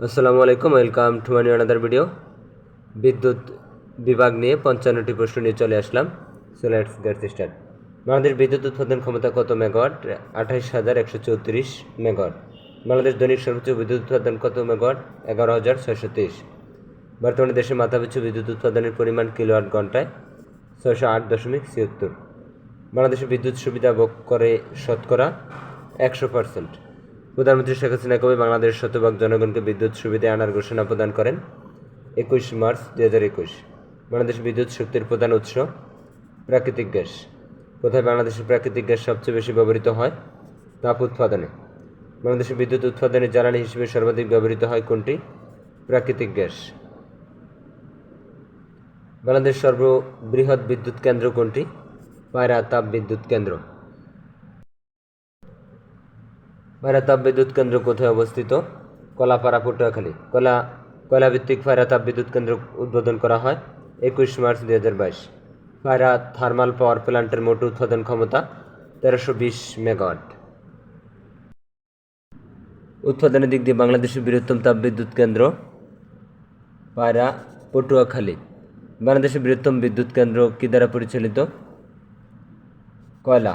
আসসালামু আলাইকুম welcome to money another video বিদ্যুৎ বিভাগ নিয়ে পঞ্চান্নটি প্রশ্ন নিয়ে চলে আসলাম। So let's get start Bangladesh বিদ্যুৎ উৎপাদন ক্ষমতা কত মেগাওয়াট? আঠাইশ হাজার একশো চৌত্রিশ মেগাওয়াট। বাংলাদেশ দৈনিক সর্বোচ্চ বিদ্যুৎ উৎপাদন কত মেগাওয়াট? এগারো হাজার ছয়শো তেইশ। বর্তমানে দেশে মাথাপিছু বিদ্যুৎ উৎপাদনের পরিমাণ কিলোওয়াট ঘন্টায় ছয়শো আট দশমিক ছিয়াত্তর। বাংলাদেশে বিদ্যুৎ সুবিধা ভোগ করে শতকরা একশো পার্সেন্ট প্রধানমন্ত্রী শেখ হাসিনা কবে বাংলাদেশের শতভাগ জনগণকে বিদ্যুৎ সুবিধা আনার ঘোষণা প্রদান করেন? একুশ মার্চ দুই হাজার একুশ। বাংলাদেশ বিদ্যুৎ শক্তির প্রধান উৎস, প্রাকৃতিক গ্যাস। কোথায় বাংলাদেশের প্রাকৃতিক গ্যাস সবচেয়ে বেশি ব্যবহৃত হয়? তাপ উৎপাদনে। বাংলাদেশের বিদ্যুৎ উৎপাদনে জ্বালানি হিসেবে সর্বাধিক ব্যবহৃত হয় কোনটি? প্রাকৃতিক গ্যাস। বাংলাদেশ সর্ববৃহৎ বিদ্যুৎ কেন্দ্র কোনটি? পায়রা তাপ বিদ্যুৎ কেন্দ্র। পায়রা তাপ বিদ্যুৎ কেন্দ্র কোথায় অবস্থিত? কলাপাড়া, পটুয়াখালী। কলা কয়লাভিত্তিক পায়রা তাপ বিদ্যুৎ কেন্দ্র উদ্বোধন করা হয় একুশ মার্চ দুই হাজার বাইশ। পায়রা থার্মাল পাওয়ার প্ল্যান্টের মোট উৎপাদন ক্ষমতা তেরোশো বিশ মেগাওয়াট। উৎপাদনের দিক দিয়ে বাংলাদেশের বৃহত্তম তাপ বিদ্যুৎ কেন্দ্র পায়রা পটুয়াখালী। বাংলাদেশের বৃহত্তম বিদ্যুৎ কেন্দ্র কি দ্বারা পরিচালিত? কয়লা।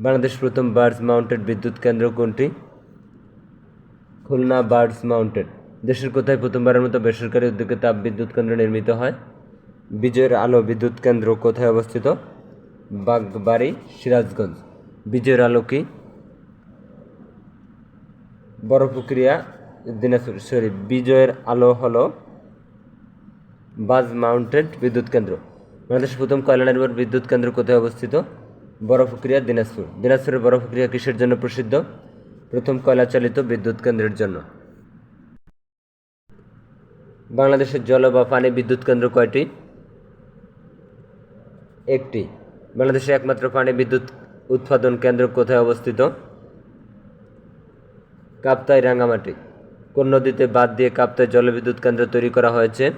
বাংলাদেশ প্রথম বার্ডস মাউন্টেড বিদ্যুৎ কেন্দ্র কোনটি? Khulna barge mounted. দেশের কোথায় প্রথমবারের মতো বেসরকারি উদ্যোগে তাপ বিদ্যুৎ কেন্দ্র নির্মিত হয়? বিজয়ের আলো বিদ্যুৎ কেন্দ্র কোথায় অবস্থিত? বাগবাড়ি, সিরাজগঞ্জ। বিজয়ের আলো কি? বড় প্রক্রিয়া, দিনাজপুর, সরি, বিজয়ের আলো হলো বাজ মাউন্টেড বিদ্যুৎ কেন্দ্র। বাংলাদেশের প্রথম কয়লা নির্ভর বিদ্যুৎ কেন্দ্র কোথায় অবস্থিত? বরফক্রিয়া দিনাজপুর। দিনাজপুরের বরফক্রিয়া কিসের জন্য প্রসিদ্ধ? প্রথম কয়লা চালিত বিদ্যুৎ কেন্দ্রের জন্য। বাংলাদেশের জল বা পানি বিদ্যুৎ কেন্দ্র কয়টি? একটি। বাংলাদেশের একমাত্র পানি বিদ্যুৎ উৎপাদন কেন্দ্র কোথায় অবস্থিত? কাপ্তাই রাঙ্গামাটি। কোন নদীতে বাদ দিয়ে কাপ্তাই জলবিদ্যুৎ কেন্দ্র তৈরি করা হয়েছে?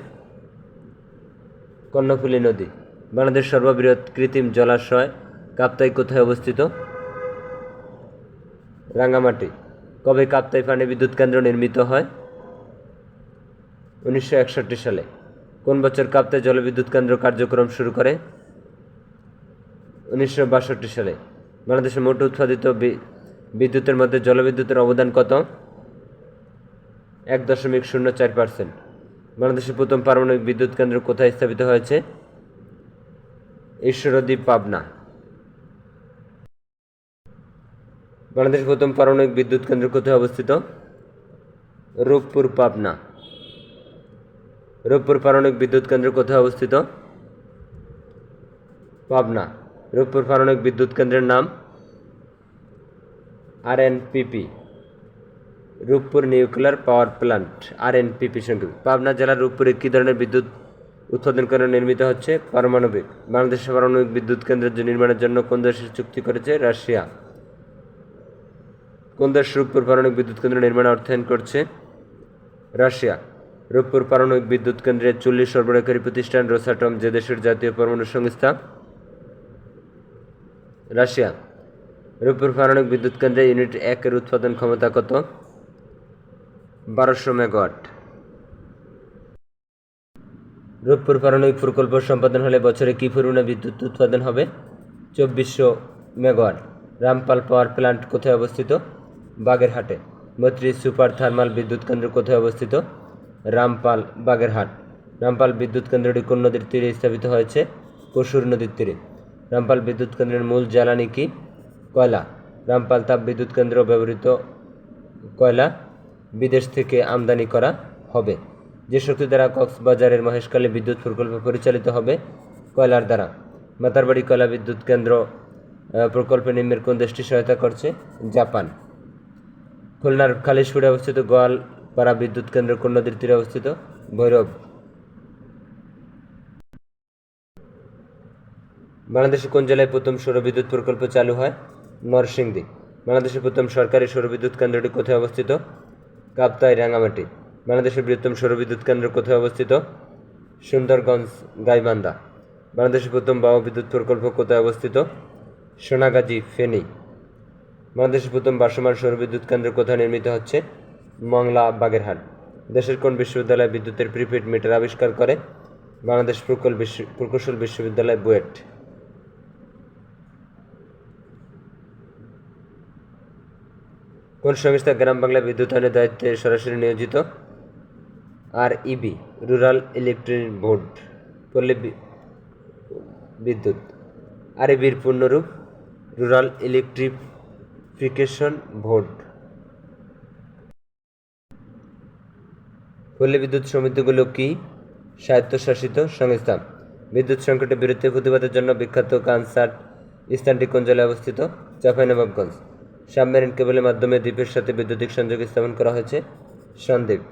কর্ণফুলী নদী। বাংলাদেশ সর্ববৃহৎ কৃত্রিম জলাশয় কাপ্তাই কোথায় অবস্থিত? রাঙ্গামাটি। কবে কাপ্তাই পানি বিদ্যুৎ কেন্দ্র নির্মিত হয়? উনিশশো একষট্টি সালে। কোন বছর কাপ্তাই জলবিদ্যুৎ কেন্দ্র কার্যক্রম শুরু করে? উনিশশো বাষট্টি সালে। বাংলাদেশের মোট উৎপাদিত বিদ্যুতের মধ্যে জলবিদ্যুতের অবদান কত? এক দশমিক শূন্য চার পার্সেন্ট। বাংলাদেশের প্রথম পারমাণবিক বিদ্যুৎ কেন্দ্র কোথায় স্থাপিত হয়েছে? ঈশ্বরদীপ পাবনা। বাংলাদেশের প্রথম পারমাণবিক বিদ্যুৎ কেন্দ্র কোথায় অবস্থিত? রূপপুর, পাবনা। রূপপুর পারমাণবিক বিদ্যুৎ কেন্দ্র কোথায় অবস্থিত? পাবনা। রূপপুর পারমাণবিক বিদ্যুৎ কেন্দ্রের নাম? R NPP Rooppur nuclear power plant R NPP সংক্ষেপে। পাবনা জেলার রূপপুরে কী ধরনের বিদ্যুৎ উৎপাদন কেন্দ্র নির্মিত হচ্ছে? পারমাণবিক। বাংলাদেশের পারমাণবিক বিদ্যুৎ কেন্দ্রের নির্মাণের জন্য কোন দেশের চুক্তি করেছে? রাশিয়া। কোন দেশ রূপপুর পারমাণবিক বিদ্যুৎ কেন্দ্র নির্মাণে অর্থায়ন করছে? রাশিয়া। রূপপুর পারমাণবিক বিদ্যুৎ কেন্দ্রের চল্লিশ সরবরাহকারী প্রতিষ্ঠান রোসাটম, যে দেশের জাতীয় পরমাণু সংস্থা। রাশিয়া। রূপপুর পারমাণবিক বিদ্যুৎ কেন্দ্রে ইউনিট একের উৎপাদন ক্ষমতা কত? বারোশো মেগাওয়াট। রূপপুর পারমাণবিক প্রকল্প সম্পাদন হলে বছরে কী পরিমাণে বিদ্যুৎ উৎপাদন হবে? চব্বিশশো মেগাওয়াট। রামপাল পাওয়ার প্ল্যান্ট কোথায় অবস্থিত? বাগেরহাটে। মৈত্রী সুপার থার্মাল বিদ্যুৎ কেন্দ্র কোথায় অবস্থিত? রামপাল, বাগেরহাট। রামপাল বিদ্যুৎ কেন্দ্রটি কোন নদীর তীরে স্থাপিত হয়েছে? কসুর নদীর তীরে। রামপাল বিদ্যুৎ কেন্দ্রের মূল জ্বালানি কি? কয়লা। রামপাল তাপ বিদ্যুৎ কেন্দ্র ব্যবহৃত কয়লা বিদেশ থেকে আমদানি করা হবে। যে শক্তি দ্বারা কক্সবাজারের মহেশকালে বিদ্যুৎ প্রকল্প পরিচালিত হবে, কয়লার দ্বারা। মাতারবাড়ি কয়লা বিদ্যুৎ কেন্দ্র প্রকল্পে নিম্নের কোন দেশটি সহায়তা করছে? জাপান। খুলনার খালিশপুরে অবস্থিত গোয়ালপাড়া বিদ্যুৎ কেন্দ্র কোন নদীর তীরে অবস্থিত? ভৈরব। বাংলাদেশে কোন জেলায় প্রথম সৌরবিদ্যুৎ প্রকল্প চালু হয়? নরসিংদী। বাংলাদেশের প্রথম সরকারি সৌরবিদ্যুৎ কেন্দ্রটি কোথায় অবস্থিত? কাপ্তাই রাঙামাটি বাংলাদেশের বৃহত্তম সৌরবিদ্যুৎ কেন্দ্র কোথায় অবস্থিত? সুন্দরগঞ্জ, গাইবান্ধা। বাংলাদেশের প্রথম বায়ু বিদ্যুৎ প্রকল্প কোথায় অবস্থিত? সোনাগাজী, ফেনী। বাংলাদেশের প্রথম ভাসমান সৌরবিদ্যুৎ কেন্দ্র কোথায় নির্মিত হচ্ছে? মংলা, বাগেরহাট। দেশের কোন বিশ্ববিদ্যালয় বিদ্যুতের প্রিপেড মিটার আবিষ্কার করে? বাংলাদেশ প্রকৌশল বিশ্ব, প্রকৌশল বিশ্ববিদ্যালয় বুয়েট। কোন সংস্থা গ্রাম বাংলা বিদ্যুতায়নের দায়িত্বে সরাসরি নিয়োজিত? আর ইবি রুরাল ইলেকট্রিক বোর্ড, পল্লী বিদ্যুৎ। আর ইবির পূর্ণরূপ, রুরাল ইলেকট্রিফিকেশন বোর্ড পল্লী বিদ্যুৎ সমিতিগুলো কি? স্বায়ত্তশাসিত সংস্থা বিদ্যুৎ সংকটের বিরুদ্ধে প্রতিবাদের জন্য বিখ্যাত কানসার্ট স্থানটি কোন জেলায় অবস্থিত? চাঁপাইনবাবগঞ্জ সাবমেরিন কেবলের মাধ্যমে দ্বীপের সাথে বৈদ্যুতিক সংযোগ স্থাপন করা হয়েছে সন্দ্বীপ।